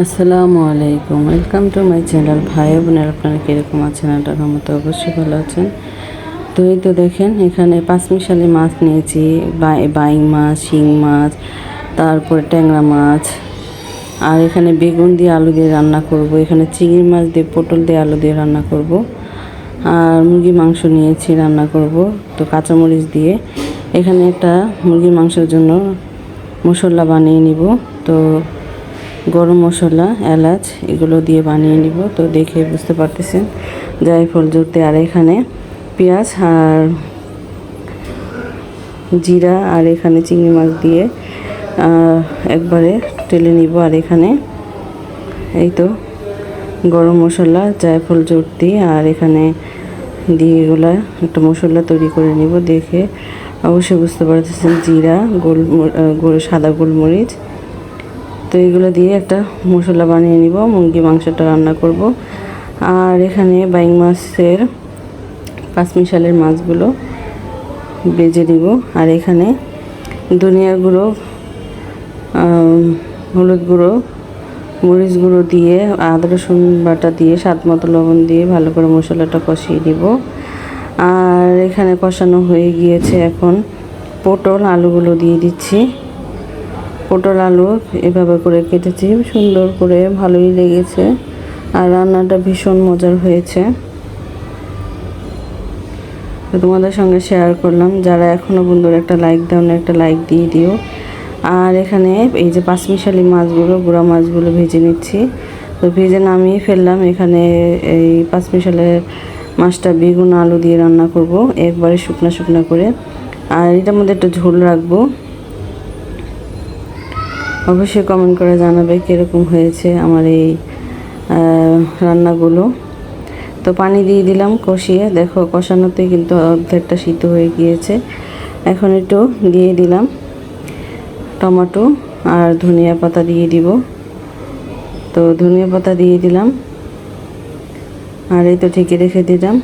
আসসালামু আলাইকুম। Welcome to my channel ভাই বোনের, আপনারা কীরকম আছেন? এটার মতো অবশ্যই ভালো আছেন। তো এই তো দেখেন, এখানে পাঁচমিশালি মাছ নিয়েছি। বাই- মাছ, শিং মাছ, তারপরে ট্যাংরা মাছ, আর এখানে বেগুন দিয়ে আলু দিয়ে রান্না করব। এখানে চিংড়ি মাছ দিয়ে, পটল দিয়ে আলু দিয়ে রান্না করব। আর মুরগি মাংস নিয়েছি, রান্না করব। তো কাঁচামরিচ দিয়ে। এখানে একটা মুরগির মাংসের জন্য মশলা বানিয়ে নিব। তো গরম মশলা, এলাচ এগুলো দিয়ে বানিয়ে নিব। তো দেখে বুঝতে পারতেছেন জায়ফল জুড়তে। আর এখানে পেঁয়াজ আর জিরা আর এখানে চিংড়ি মাছ দিয়ে একবারে টেলে নিব। আর এখানে এই তো গরম মশলা জায়ফল জুড়তি। আর এখানে দিয়ে এগুলা একটা মশলা তৈরি করে নিব। দেখে অবশ্যই বুঝতে পারতেছেন, জিরা, গোল সাদা গোলমরিচ তো এগুলো দিয়ে একটা মশলা বানিয়ে নিব, মুরগি মাংসটা রান্না করব। আর এখানে বাইং মাছের পাঁচমিশালের মাছগুলো বেজে নিব। আর এখানে ধনিয়া গুঁড়ো হলুদ গুঁড়ো, মরিচ গুঁড়ো দিয়ে, আদা রসুন বাটা দিয়ে, স্বাদ মতো লবণ দিয়ে ভালো করে মশলাটা কষিয়ে নিব। আর এখানে কষানো হয়ে গিয়েছে এখন পটল, আলুগুলো দিয়ে দিচ্ছি। পটল আলু এভাবে করে কেটেছি। সুন্দর করে ভালোই লেগেছে। আর রান্নাটা ভীষণ মজার হয়েছে। তো তোমাদের সঙ্গে শেয়ার করলাম। যারা এখনও বন্ধুরা একটা লাইক দাও না একটা লাইক দিয়ে দিও। আর এখানে এই যে পাঁচমিশালি মাছগুলো, গুঁড়া মাছগুলো ভেজে নিচ্ছি। তো ভেজে নামিয়ে ফেললাম। এখানে এই পাঁচমিশালের মাছটা বেগুন, আলু দিয়ে রান্না করব। একবারে শুকনা শুকনা করে। আর এটার মধ্যে একটা ঝোল রাখব। অবশ্যই কমেন্ট করে জানাবে কীরকম হয়েছে আমার এই রান্নাগুলো। তো পানি দিয়ে দিলাম কষিয়ে। দেখো, কষানোতেই কিন্তু অর্ধেকটা সিদ্ধ হয়ে গিয়েছে। এখন একটু দিয়ে দিলাম টমেটো আর ধনিয়া পাতা দিয়ে দিব। তো ধনিয়া পাতা দিয়ে দিলাম। আর এই তো ঢেকে রেখে দিলাম।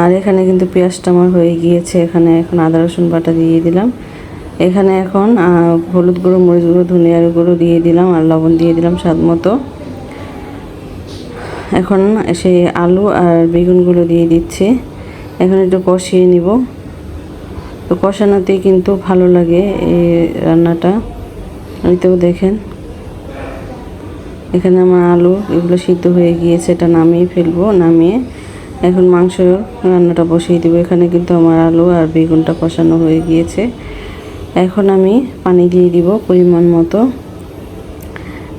আর এখানে কিন্তু পেঁয়াজটা আমার হয়ে গিয়েছে। এখানে এখন আদা রসুন বাটা দিয়ে দিলাম। এখানে এখন হলুদ গুঁড়ো, মরিচ গুঁড়ো ধনিয়ার গুঁড়ো দিয়ে দিলাম আর লবণ দিয়ে দিলাম স্বাদ মতো। এখন সেই আলু আর বেগুনগুলো দিয়ে দিচ্ছি। এখন একটু কষিয়ে নিব। তো কষানোতেই কিন্তু ভালো লাগে এই রান্নাটা। ওইতেও দেখেন। এখানে আমার আলু এগুলো সিদ্ধ হয়ে গিয়েছে, এটা নামিয়ে ফেলব, নামিয়ে এখন মাংস রান্নাটা বসিয়ে দিব। এখানে কিন্তু আমার আলু আর বেগুনটা কষানো হয়ে গিয়েছে। এখন আমি পানি দিয়ে দিব পরিমাণ মতো।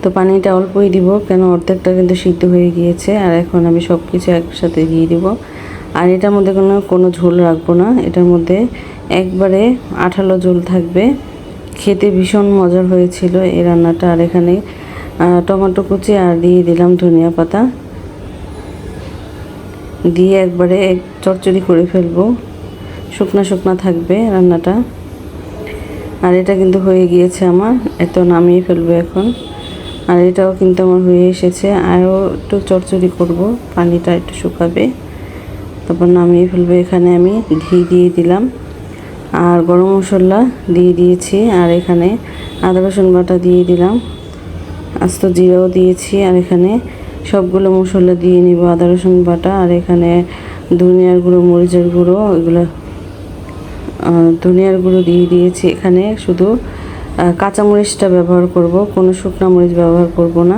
তো পানিটা অল্পই দিব, কেন অর্ধেকটা কিন্তু সিদ্ধ হয়ে গিয়েছে, আর এখন আমি সব কিছু একসাথে দিয়ে দিব। আর এটার মধ্যে কোনো কোনো ঝোল রাখব না, এটার মধ্যে একবারে আঠালো ঝোল থাকবে। খেতে ভীষণ মজার হয়েছিল এই রান্নাটা, আর এখানে টমেটো কুচি আর দিয়ে দিলাম ধনিয়া পাতা। দিয়ে একবারে এক চচ্চড়ি করে ফেলব। শুকনা শুকনা থাকবে রান্নাটা। আর এটা কিন্তু হয়ে গিয়েছে আমার, এত নামিয়ে ফেলব এখন। আর এটাও কিন্তু আমার হয়ে এসেছে। আরও একটু চড়চড়ি করব, পানিটা একটু শুকাবে। তারপর নামিয়ে ফেলব, এখানে আমি ঘি দিয়ে দিলাম। আর গরম মশলা দিয়ে দিয়েছি, আর এখানে আদা রসুন বাটা দিয়ে দিলাম। আস্ত জিরাও দিয়েছি, আর এখানে সবগুলো মশলা দিয়ে নিব, আদা রসুন বাটা, আর এখানে ধনিয়ার গুঁড়ো, মরিচের গুঁড়ো, এগুলো ধনিয়ার গুঁড়ো দিয়ে দিয়েছি এখানে। শুধু কাঁচামরিচটা ব্যবহার করব। কোনো শুকনা মরিচ ব্যবহার করব না।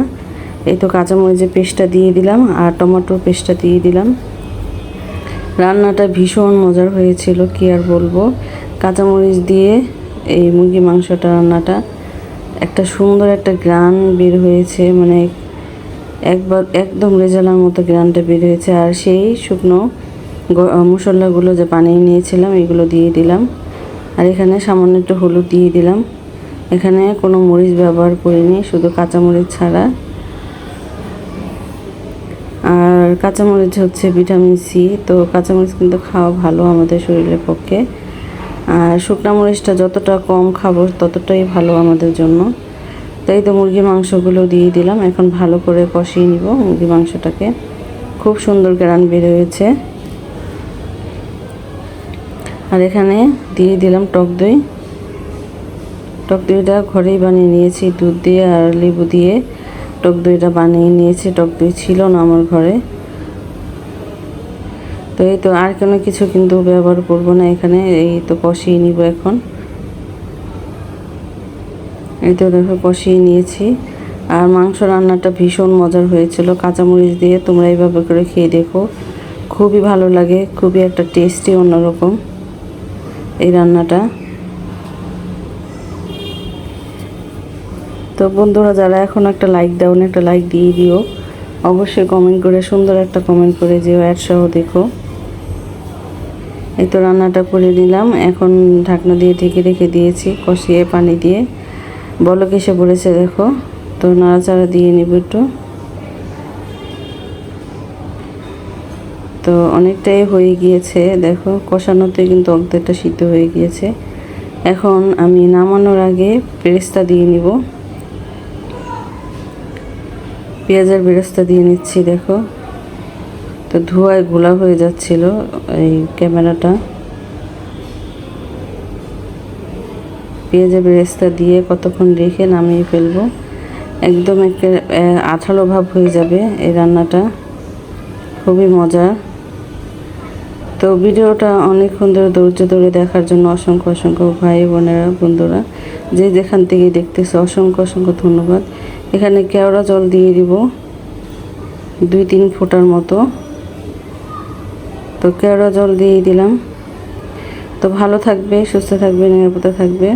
এই তো কাঁচামরিচের পেস্টটা দিয়ে দিলাম আর টমেটোর পেস্টটা দিয়ে দিলাম। রান্নাটা ভীষণ মজার হয়েছিল, কি আর বলব। কাঁচামরিচ দিয়ে এই মুরগি মাংসটা রান্নাটা একটা সুন্দর একটা গ্রান বের হয়েছে মানে একবার একদম রেজালার মতো গ্রানটা বের হয়েছে। আর সেই শুকনো মশলাগুলো যে বানিয়ে নিয়েছিলাম, এগুলো দিয়ে দিলাম। আর এখানে সামান্য একটু হলুদ দিয়ে দিলাম। এখানে কোনো মরিচ ব্যবহার করিনি, শুধু কাঁচামরিচ ছাড়া। আর কাঁচামরিচ হচ্ছে ভিটামিন সি, তো কাঁচামরিচ কিন্তু খাওয়া ভালো আমাদের শরীরের পক্ষে। আর শুকনা মরিচটা যতটা কম খাব, ততটাই ভালো আমাদের জন্য। তাই তো মুরগির মাংসগুলো দিয়ে দিলাম। এখন ভালো করে কষিয়ে নিব মুরগির মাংসটাকে। খুব সুন্দর গ্রান বের হয়েছে। আর এখানে দিয়ে দিলাম টক দই। টক দইটা ঘরেই বানিয়ে নিয়েছি, দুধ দিয়ে আর লেবু দিয়ে। টক দইটা বানিয়ে নিয়েছি, টক দই ছিল না আমার ঘরে। তো এই তো আর কোনো কিছু কিন্তু ব্যবহার করব না এখানে, এই তো কষিয়ে নিব এখন। এই তো দেখো কষিয়ে নিয়েছি। আর মাংস রান্নাটা ভীষণ মজার হয়েছিল, কাঁচামরিচ দিয়ে তোমরা এইভাবে করে খেয়ে দেখো। খুবই ভালো লাগে, খুবই একটা টেস্টি অন্যরকম। এই রান্নাটা। তো বন্ধুরা, যারা এখন একটা লাইক দাও, না একটা লাইক দিয়ে দিও, অবশ্যই কমেন্ট করে, সুন্দর একটা কমেন্ট করে যেও অ্যাড সহ দেখো। এই তো রান্নাটা করে নিলাম। এখন ঢাকনা দিয়ে ঢেকে রেখে দিয়েছি, কষিয়ে পানি দিয়ে। বলক এসে পড়েছে, দেখো। তো নাড়াচাড়া দিয়ে নিব একটু। তো অনেকটাই হয়ে গিয়েছে। দেখো, কষানোতে কিন্তু অর্ধেকটা সিদ্ধ হয়ে গিয়েছে। এখন আমি নামানোর আগে পেরেস্তা দিয়ে নিব। পেঁয়াজের বেরেস্তা দিয়ে নিচ্ছি, দেখো। তো ধোঁয়ায় গোলা হয়ে যাচ্ছিল এই ক্যামেরাটা। পেঁয়াজের বেরেস্তা দিয়ে কতক্ষণ রেখে নামিয়ে ফেলব? একদম একটা আঠালো ভাব হয়ে যাবে এই রান্নাটা। খুবই মজার। তো ভিডিওটা অনেকক্ষণ ধরে ধৈর্য ধরে দেখার জন্য অসংখ্য অসংখ্য ভাই বোনেরা, বন্ধুরা, যে যেখান থেকে দেখতেছে, অসংখ্য অসংখ্য ধন্যবাদ। এখানে কেওড়া জল দিয়ে দিব, দুই তিন ফোঁটার মতো। তো কেওড়া জল দিয়ে দিলাম। তো ভালো থাকবে, সুস্থ থাকবে, নিরাপদে থাকবে।